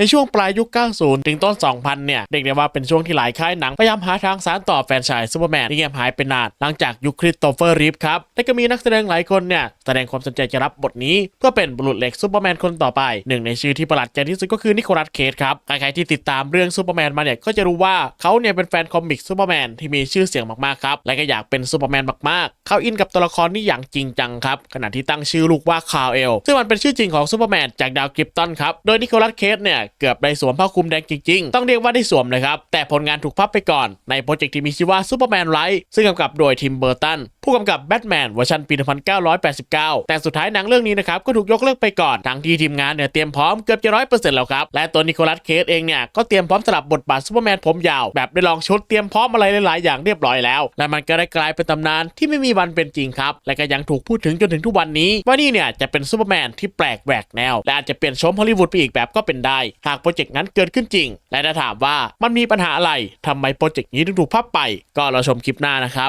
ในช่วงปลายยุค 90 ถึงต้น 2000 เนี่ย เรียกได้ว่าเป็นช่วงที่หลายค่ายหนังพยายามหาทางสานต่อแฟนชส์ซูเปอร์แมนที่เงียบหายไปนาน หลังจากยุคคริสโตเฟอร์รีฟครับและก็มีนักแสดงหลายคนเนี่ย แสดงความสนใจจะรับบทนี้ เพื่อเป็นบุรุษเหล็กซูเปอร์แมนคนต่อไป หนึ่งในชื่อที่ประหลาดใจที่สุดก็คือนิโคลัสเคสครับใครๆที่ติดตามเรื่องซูเปอร์แมนมาเนี่ยก็จะรู้ว่าเขาเนี่ยเป็นแฟนคอมิกซูเปอร์แมนที่มีชื่อเสียงมากๆครับและก็อยากเป็นซูเปอร์แมนมากๆ เขาอินกับตัวละครนี้อย่างจริงจังครับขณะที่ตั้งชื่อลูกว่าคาร์เอลซึ่งมันเป็นชื่อจริงของซูเปอร์แมนจากดาวกริปตันครับโดยนิโคลัสเคสเนี่ยเกือบได้สวมผ้าคลุมแดงจริงๆ ต้องเรียกว่าได้สวมเลยครับ แต่ผลงานถูกพับไปก่อนในโปรเจกต์ที่มีชื่อว่าซูเปอร์แมนไ i ท์ซึ่งกำกับโดยทิมเบอร์ตันผู้กำกับแบทแมนเวอร์ชันปี 1989 แต่สุดท้ายหนังเรื่องนี้นะครับก็ถูกยกเลิกไปก่อนทั้งที่ทีมงานเนี่ยเตรียมพร้อมเกือบจะร้อยเปอร์เซ็นต์แล้วครับ และตัวนิโคลัสเคสเองเนี่ยก็เตรียมพร้อมสลับบทบาทซูเปอร์แมนผมยาวแบบได้ลองชุดเตรียมพร้อมอะไรหลาย ๆ อย่างเรียบร้อยแล้ว และมันก็ได้กลายเป็นตำนานที่ไม่มีวันเป็นจริงครับและก็ยังถูกพูดถึงจนถึงทุกวันนี้ ว่านี่เนี่ยจะเป็นซูเปอร์แมนที่แปลกแหวกแนว และอาจจะเปลี่ยนโฉมฮอลลีวูดไปอีกแบบก็เป็นได้หากโปรเจกต์นั้นเกิดขึ้นจริง และถ้าถามว่ามันมีปัญหาอะไรทำไมโปรเจกต์นี้ถึงถูกพับไป ก็เราชมคลิปหน้านะครับ